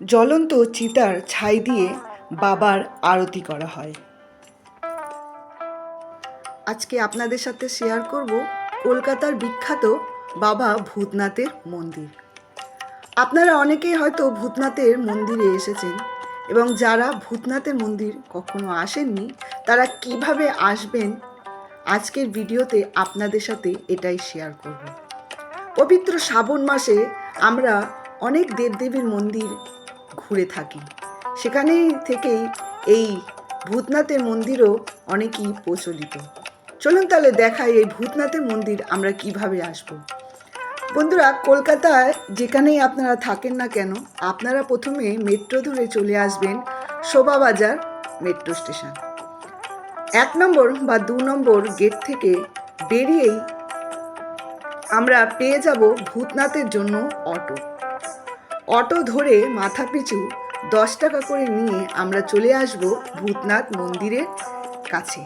জ্বলন্ত চিতার ছাই দিয়ে বাবার আরতি করা হয়। আজকে আপনাদের সাথে শেয়ার করব কলকাতার বিখ্যাত বাবা ভূতনাথের মন্দির। আপনারা অনেকেই হয়তো ভূতনাথের মন্দিরে এসেছেন এবং যারা ভূতনাথের মন্দির কখনো আসেননি, তারা কীভাবে আসবেন, আজকের ভিডিওতে আপনাদের সাথে এটাই শেয়ার করব। পবিত্র শ্রাবণ মাসে আমরা অনেক দেবদেবীর মন্দির ঘুরে থাকি। সেখানে থেকেই এই ভূতনাথের মন্দিরও অনেকই প্রচলিত। চলুন তাহলে দেখাই এই ভূতনাথের মন্দির আমরা কীভাবে আসব। বন্ধুরা, কলকাতায় যেখানেই আপনারা থাকেন না কেন, আপনারা প্রথমে মেট্রো ধরে চলে আসবেন শোভাবাজার মেট্রো স্টেশন। এক নম্বর বা দু নম্বর গেট থেকে বেরিয়েই আমরা পেয়ে যাব ভূতনাথের জন্য অটো। অটো ধরে মাথা পিছু দশ টাকা করে নিয়ে আমরা চলে আসব ভূতনাথ মন্দিরের কাছে।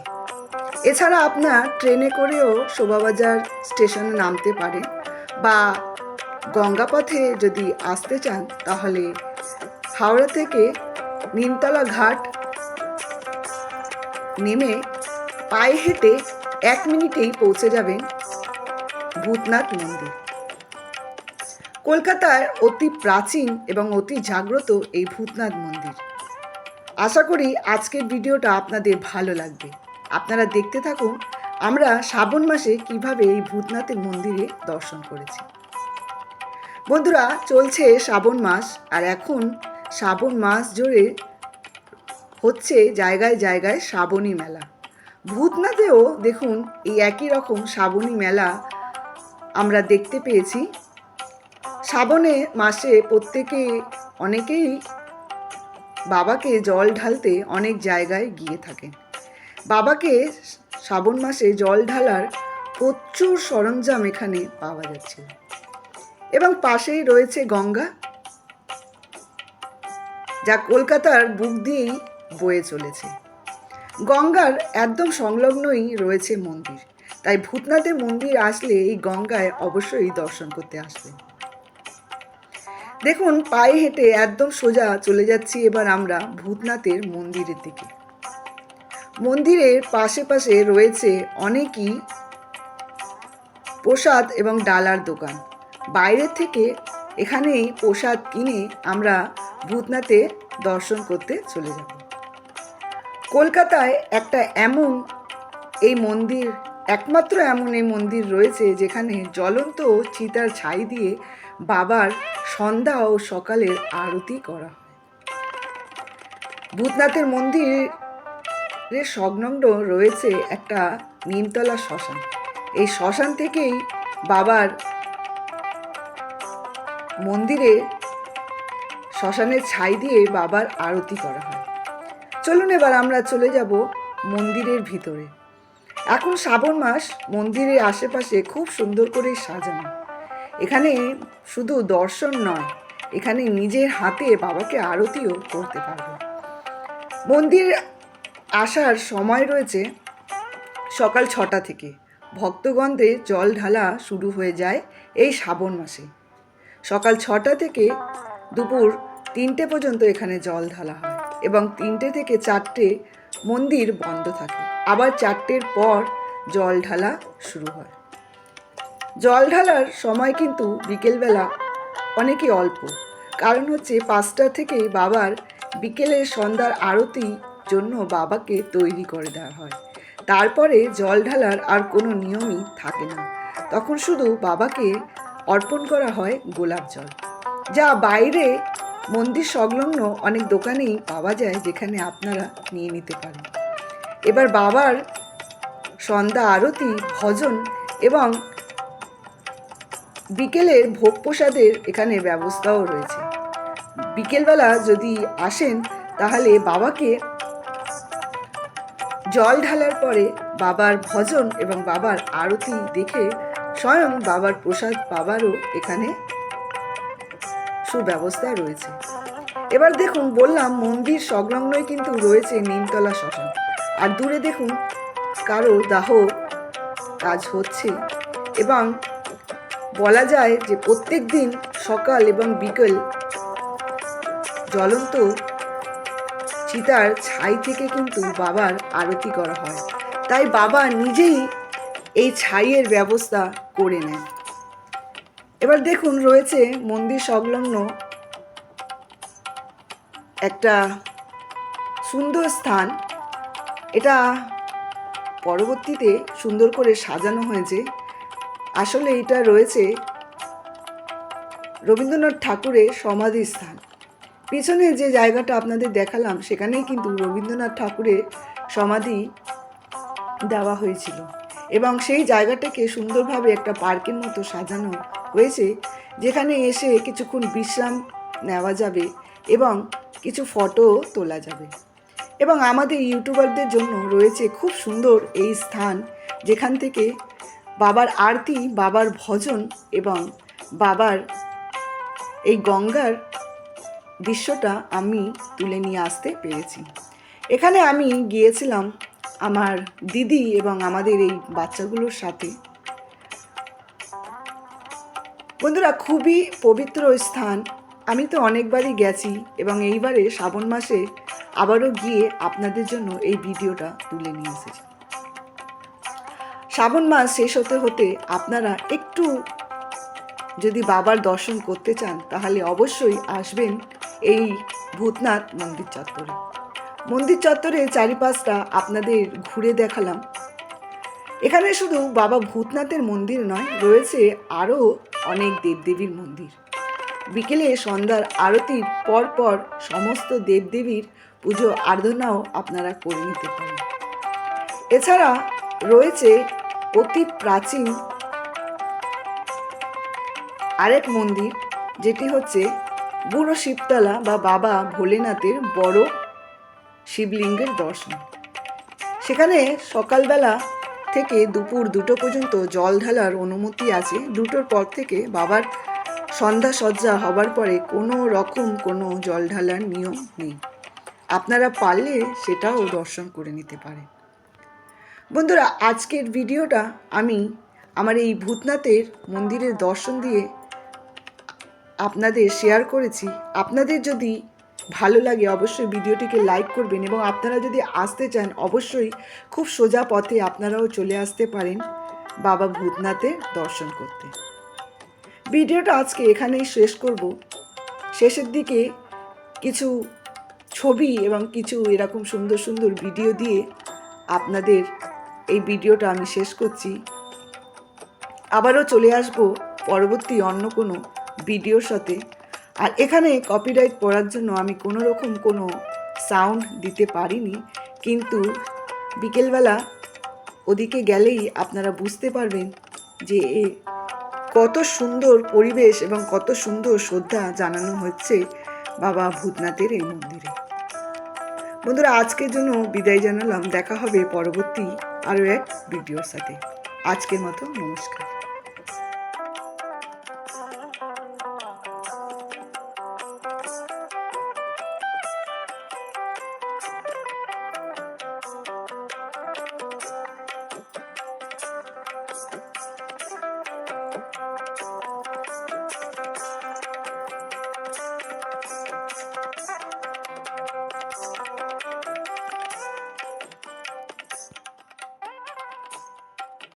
এছাড়া আপনার ট্রেনে করেও শোভাবাজার স্টেশনে নামতে পারেন বা গঙ্গাপথে যদি আসতে চান তাহলে হাওড়া থেকে নিমতলা ঘাট নেমে পায়ে হেঁটে এক মিনিটেই পৌঁছে যাবেন ভূতনাথ মন্দির। কলকাতায় অতি প্রাচীন এবং অতি জাগ্রত এই ভূতনাথ মন্দির। আশা করি আজকের ভিডিওটা আপনাদের ভালো লাগবে। আপনারা দেখতে থাকুন আমরা শ্রাবণ মাসে কীভাবে এই ভূতনাথের মন্দিরে দর্শন করেছি। বন্ধুরা, চলছে শ্রাবণ মাস আর এখন শ্রাবণ মাস জুড়ে হচ্ছে জায়গায় জায়গায় শ্রাবণী মেলা। ভূতনাথেও দেখুন এই একই রকম শ্রাবণী মেলা আমরা দেখতে পেয়েছি। শ্রাবণে মাসে প্রত্যেকে অনেকেই বাবাকে জল ঢালতে অনেক জায়গায় গিয়ে থাকেন। বাবাকে শ্রাবণ মাসে জল ঢালার প্রচুর সরঞ্জাম এখানে পাওয়া যাচ্ছে। এবং পাশেই রয়েছে গঙ্গা, যা কলকাতার বুক দিয়েই বয়ে চলেছে। গঙ্গার একদম সংলগ্নই রয়েছে মন্দির, তাই ভূতনাথের মন্দির আসলে এই গঙ্গায় অবশ্যই দর্শন করতে আসবেন দেখুন, পায়ে হেঁটে একদম সোজা চলে যাচ্ছি এবার আমরা ভূতনাথের মন্দিরের দিকে। মন্দিরের পাশে পাশে রয়েছে অনেকই প্রসাদ এবং ডালার দোকান। বাইরে থেকে এখানেই প্রসাদ কিনে আমরা ভূতনাথে দর্শন করতে চলে যাব। কলকাতায় একটা এমন এই মন্দির, একমাত্র এমন এই মন্দির রয়েছে যেখানে জ্বলন্ত চিতার ছাই দিয়ে বাবার সন্ধ্যা ও সকালের আরতি করা হয়। ভূতনাথের মন্দিরের সংলগ্ন রয়েছে একটা নিমতলা শ্মশান। এই শ্মশান থেকেই বাবার মন্দিরে শ্মশানের ছাই দিয়ে বাবার আরতি করা হয়। চলুন এবার আমরা চলে যাব মন্দিরের ভিতরে। এখন শ্রাবণ মাস, মন্দিরের আশেপাশে খুব সুন্দর করে সাজানো। এখানে শুধু দর্শন নয়, এখানে নিজের হাতে বাবাকে আরতিও করতে পারবে। মন্দির আসার সময় রয়েছে সকাল ছটা থেকে। ভক্তগণদের জল ঢালা শুরু হয়ে যায় এই শ্রাবণ মাসে। সকাল ছটা থেকে দুপুর তিনটে পর্যন্ত এখানে জল ঢালা হয় এবং তিনটে থেকে চারটে মন্দির বন্ধ থাকে। আবার চারটের পর জল ঢালা শুরু হয়। জল ঢালার সময় কিন্তু বিকেলবেলা অনেকই অল্প। কারণ হচ্ছে পাঁচটা থেকে বাবার বিকেলের সন্ধ্যার আরতি জন্য বাবাকে তৈরি করে দেওয়া হয়। তারপরে জল ঢালার আর কোনো নিয়মই থাকে না। তখন শুধু বাবাকে অর্পণ করা হয় গোলাপ জল। যা বাইরে মন্দির সংলগ্ন অনেক দোকানেই পাওয়া যায় যেখানে আপনারা নিয়ে নিতে পারেন। এবার বাবার সন্ধ্যা আরতি ভজন এবং বিকেলের ভোগ প্রসাদের এখানে ব্যবস্থাও রয়েছে। বিকেলবেলা যদি আসেন, তাহলে বাবাকে জল ঢালার পরে বাবার ভজন এবং বাবার আরতি দেখে স্বয়ং বাবার প্রসাদ পাবারও এখানে সুব্যবস্থা রয়েছে। এবার দেখুন, বললাম মন্দির সংলগ্নই কিন্তু রয়েছে নিমতলা শ্মশান। আর দূরে দেখুন, কারও দাহ কাজ হচ্ছে এবং বলা যায় যে প্রত্যেক দিন সকাল এবং বিকেল জ্বলন্ত চিতার ছাই থেকে কিন্তু বাবার আরতি করা হয়। তাই বাবা নিজেই এই ছাইয়ের ব্যবস্থা করে নেন। এবার দেখুন, রয়েছে মন্দির সংলগ্ন একটা সুন্দর স্থান। এটা পরবর্তীতে সুন্দর করে সাজানো হয়েছে। আসলে এটা রয়েছে রবীন্দ্রনাথ ঠাকুরের সমাধি স্থান পিছনে যে জায়গাটা আপনাদের দেখালাম, সেখানেই কিন্তু রবীন্দ্রনাথ ঠাকুরের সমাধি দেওয়া হয়েছিল। এবং সেই জায়গাটাকে সুন্দরভাবে একটা পার্কের মতো সাজানো হয়েছে, যেখানে এসে কিছুক্ষণ বিশ্রাম নেওয়া যাবে এবং কিছু ফটো তোলা যাবে। এবং আমাদের ইউটিউবারদের জন্য রয়েছে খুব সুন্দর এই স্থান, যেখান থেকে বাবার আরতি, বাবার ভজন এবং বাবার এই গঙ্গার দৃশ্যটা আমি তুলে নিয়ে আসতে পেরেছি। এখানে আমি গিয়েছিলাম আমার দিদি এবং আমাদের এই বাচ্চাগুলোর সাথে। বন্ধুরা, খুবই পবিত্র স্থান। আমি তো অনেকবারই গেছি এবং এইবারে শ্রাবণ মাসে আবারও গিয়ে আপনাদের জন্য এই ভিডিওটা তুলে নিয়ে এসেছি। শ্রাবণ মাস শেষ হতে হতে আপনারা একটু যদি বাবার দর্শন করতে চান, তাহলে অবশ্যই আসবেন এই ভূতনাথ মন্দির চত্বরে। মন্দির চত্বরে চারিপাশটা আপনাদের ঘুরে দেখালাম। এখানে শুধু বাবা ভূতনাথের মন্দির নয়, রয়েছে আরও অনেক দেবদেবীর মন্দির। বিকেলে সন্ধ্যার আরতির পর পর সমস্ত দেবদেবীর পুজো আরাধনাও আপনারা করে নিতে পারেন। এছাড়া রয়েছে অতি প্রাচীন আরেক মন্দির, যেটি হচ্ছে বুড়ো শিবতলা বা বাবা ভোলেনাথের বড় শিবলিঙ্গের দর্শন। সেখানে সকালবেলা থেকে দুপুর দুটো পর্যন্ত জল ঢালার অনুমতি আছে। দুটোর পর থেকে বাবার সন্ধ্যা সজ্জা হবার পরে কোনো রকম কোনো জল ঢালার নিয়ম নেই। আপনারা পারলে সেটাও দর্শন করে নিতে পারেন। বন্ধুরা, আজকের ভিডিওটা আমি আমার এই ভূতনাথের মন্দিরের দর্শন দিয়ে আপনাদের শেয়ার করেছি। আপনাদের যদি ভালো লাগে, অবশ্যই ভিডিওটিকে লাইক করবেন এবং আপনারা যদি আসতে চান, অবশ্যই খুব সোজা পথে আপনারাও চলে আসতে পারেন বাবা ভূতনাথের দর্শন করতে। ভিডিওটা আজকে এখানেই শেষ করব। শেষের দিকে কিছু ছবি এবং কিছু এরকম সুন্দর সুন্দর ভিডিও দিয়ে আপনাদের এই ভিডিওটা আমি শেষ করছি। আবারও চলে আসব পরবর্তী অন্য কোনো ভিডিওর সাথে। আর এখানে কপিরাইট পড়ার জন্য আমি কোনো রকম কোনো সাউন্ড দিতে পারিনি। কিন্তু বিকেলবেলা ওদিকে গেলেই আপনারা বুঝতে পারবেন যে কত সুন্দর পরিবেশ এবং কত সুন্দর শ্রদ্ধা জানানো হচ্ছে বাবা ভূতনাথের এই মন্দিরে। বন্ধুরা, আজকের জন্য বিদায় জানালাম। দেখা হবে পরবর্তী আরও এক ভিডিওর সাথে। আজকের মতো নমস্কার।